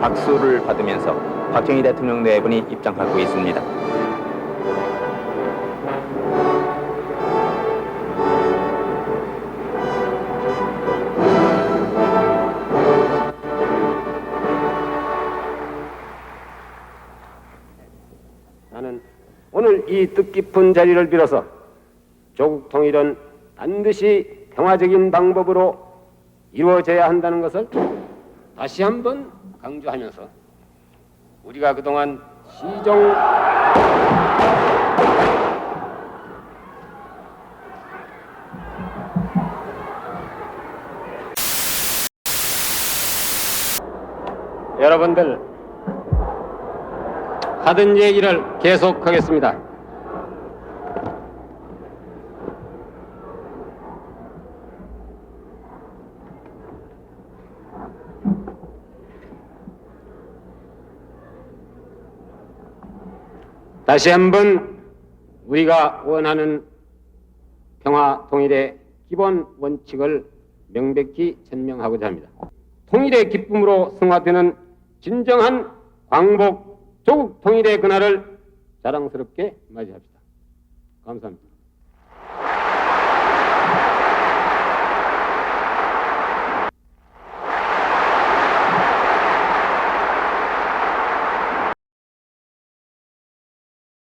박수를 받으면서 박정희 대통령 네 분이 입장하고 있습니다. 오늘 이 뜻깊은 자리를 빌어서 조국 통일은 반드시 평화적인 방법으로 이루어져야 한다는 것을 다시 한번 강조하면서 우리가 그동안 시정 여러분들 하던 얘기를 계속하겠습니다. 다시 한번 우리가 원하는 평화 통일의 기본 원칙을 명백히 전명하고자 합니다. 통일의 기쁨으로 승화되는 진정한 광복 조국 통일의 그날을 자랑스럽게 맞이합시다. 감사합니다.